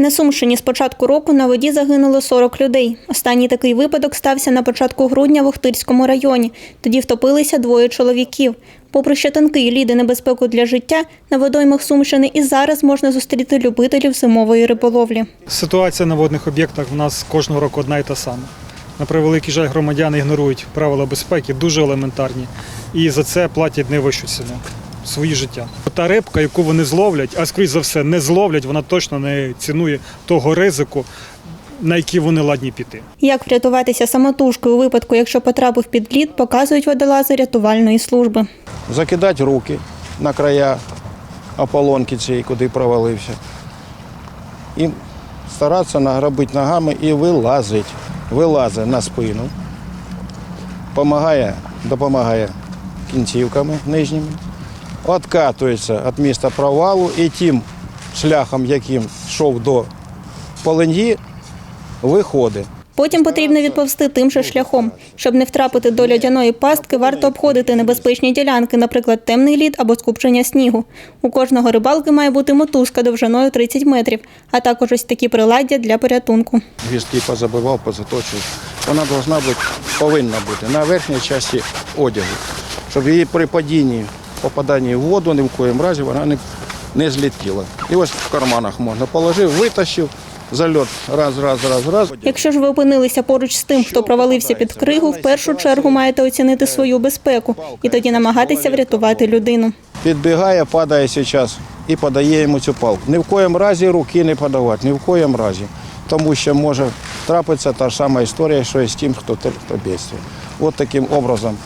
На Сумщині з початку року на воді загинуло 40 людей. Останній такий випадок стався на початку грудня в Охтирському районі. Тоді втопилися двоє чоловіків. Попри ще тонкий лід і небезпеку для життя, на водоймах Сумщини і зараз можна зустріти любителів зимової риболовлі. Ситуація на водних об'єктах в нас кожного року одна і та сама. На превеликий жаль, громадяни ігнорують правила безпеки, дуже елементарні, і за це платять найвищу ціну свої життя. Та рибка, яку вони зловлять, а скоріш за все не зловлять, вона точно не цінує того ризику, на який вони ладні піти. Як врятуватися самотужки у випадку, якщо потрапив під лід, показують водолази рятувальної служби. закидати руки на края ополонки цієї, куди провалився. І старатися награбити ногами і вилазить. Вилазить на спину. Помагає, допомагає кінцівками нижніми. Откатується від міста провалу і тим шляхом, яким йшов до полин'ї, виходить. Потім потрібно відповсти тим же шляхом. Щоб не втрапити до льодяної пастки, варто обходити небезпечні ділянки, наприклад, темний лід або скупчення снігу. У кожного рибалки має бути мотузка довжиною 30 метрів, а також ось такі приладдя для порятунку. гвіздки позабивав, позаточив. Вона бути, повинна бути на верхній часті одягу, щоб її при падінні, попаданні в воду ні в коїм разі вона не, не злетіла. І ось в карманах можна положив, витащив, зальот раз, раз, раз, раз. Якщо ж ви опинилися поруч з тим, хто провалився під кригу, в першу чергу маєте оцінити свою безпеку і тоді намагатися врятувати людину. Підбігає, падає зараз і подає йому цю палку. Ні в коїм разі руки не подавати, ні в коїм разі. Тому що може трапитися та ж сама історія, що і з тим, хто терпить бедствие. От таким образом.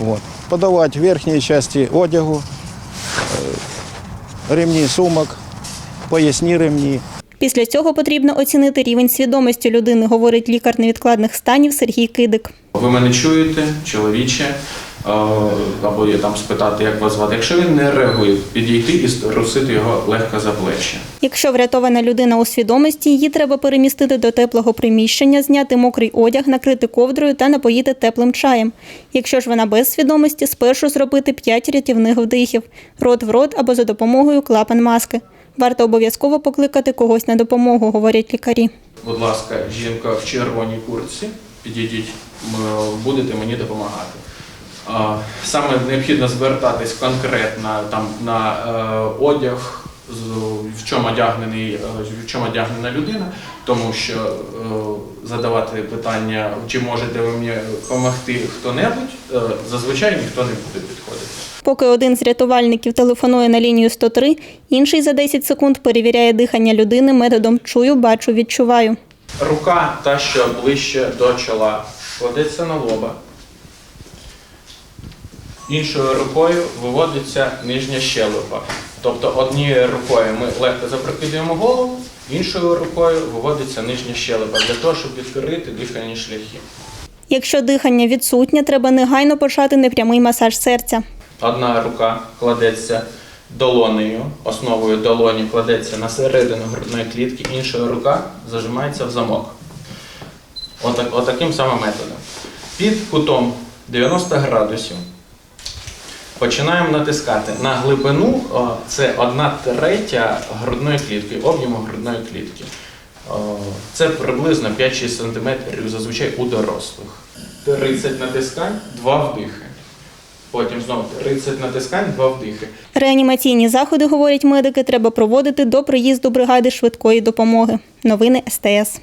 От. Подавати верхній часті одягу, е, ремні сумок, поясні ремні. Після цього потрібно оцінити рівень свідомості людини, говорить лікар невідкладних станів Сергій Кидик. Ви мене чуєте, чоловіче, е, або є там спитати, як вас звати. Якщо він не реагує, підійти і струсити його легко за плечі. Якщо врятована людина у свідомості, її треба перемістити до теплого приміщення, зняти мокрий одяг, накрити ковдрою та напоїти теплим чаєм. Якщо ж вона без свідомості, спершу зробити 5 рятівних вдихів рот в рот або за допомогою клапан маски. Варто обов'язково покликати когось на допомогу, говорять лікарі. Будь ласка, жінка в червоній куртці, підійдіть, будете мені допомагати. Саме необхідно звертатись конкретно там на е, одяг, в чому одягнений, е, в чому одягнена людина, тому що е, задавати питання, чи можете ви мені допомогти хто-небудь, е, зазвичай ніхто не буде підходити. Поки один з рятувальників телефонує на лінію 103, інший за 10 секунд перевіряє дихання людини методом чую, бачу, відчуваю. Рука та, що ближче до чола, кладеться на лоба. Іншою рукою виводиться нижня щелепа. Тобто однією рукою ми легко запрокидуємо голову, іншою рукою виводиться нижня щелепа для того, щоб відкрити дихальні шляхи. Якщо дихання відсутнє, треба негайно почати непрямий масаж серця. Одна рука кладеться долонею, основою долоні кладеться на середину грудної клітки, інша рука зажимається в замок. Отак, отаким самим методом. Під кутом 90 градусів починаємо натискати на глибину, це одна третя грудної клітки, об'єму грудної клітки. Це приблизно 5-6 см зазвичай у дорослих. 30 натискань, 2 вдихи. Потім знову 30 натискань, 2 вдихи. Реанімаційні заходи, говорять медики, треба проводити до приїзду бригади швидкої допомоги. Новини СТС.